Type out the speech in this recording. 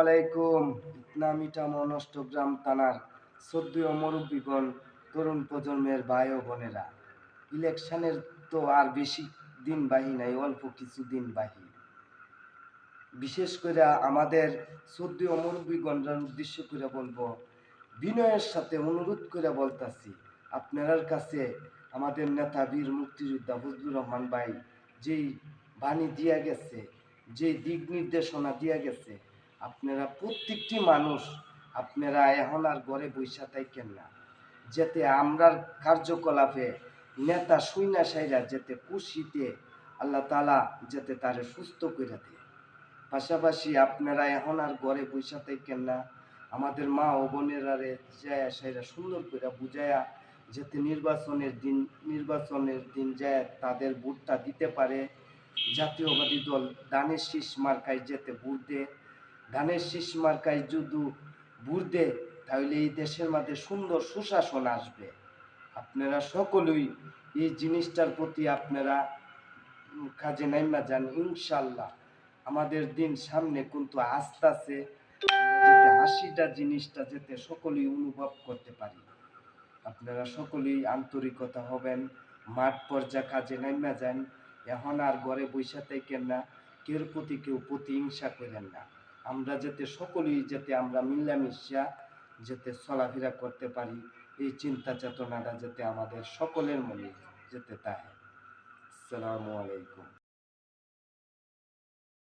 আলাইকুম। ইতনামিটা মনষ্টগ্রাম থানার সদ্য মুরব্বীগণ, তরুণ প্রজন্মের ভাই ও বোনেরা। ইলেকশনের তো আর বেশি দিন বাহি নাই, অল্প কিছু দিন বাহি। বিশেষ করে আমাদের সদ্য মুরব্বীগণরার উদ্দেশ্য করে বলব, বিনয়ের সাথে অনুরোধ করে বলতাছি আপনার কাছে আমাদের নেতা বীর মুক্তিযোদ্ধা ফজলুর রহমান ভাই যেই বাণী দিয়া গেছে যে দিক নির্দেশনা দিয়া গেছে আপনারা প্রত্যেকটি মানুষ আপনারা এখন আর ঘরে বৈশা থাকেন না। যাতে আমরার কার্যকলাপে নেতা সুইনা সাইরা যাতে খুশিতে আল্লাহ তালা যাতে তারে সুস্থ করে দেয়। পাশাপাশি আপনারা এখন আর ঘরে বৈশা থাকেন না। আমাদের মা ও বোনেরারে যায় সাইরা সুন্দর করে বুঝায়া যাতে নির্বাচনের দিন নির্বাচনের দিন যায় তাদের ভোটটা দিতে পারে। জাতীয়বাদী দল ধানের শীষ মার্কায় যেতে ভোট দেয়। ধানের শীষ মার্কায় যদি ভোট তাহলে এই দেশের মাঝে সুন্দর সুশাসন আসবে। আপনারা সকলেই এই জিনিসটার প্রতি আপনারা কাজে নাইমা যান ইনশাল্লাহ আমাদের দিন সামনে কিন্তু আস্তে যাতে হাসিটা, জিনিসটা যাতে সকলেই অনুভব করতে পারি। আপনারা সকলেই আন্তরিকতা হবেন, মাঠ পর্যা কাজে নাইমা যান। এখন আর ঘরে বৈশা থাকেন না কেউর প্রতি কেউ প্রতিহিংসা করেন না। আমরা যাতে সকলেই যাতে আমরা মিলামিশা যাতে চলাফেরা করতে পারি, এই চিন্তা চেতনাটা যাতে আমাদের সকলের মনে যেতে তাই আসসালামু আলাইকুম।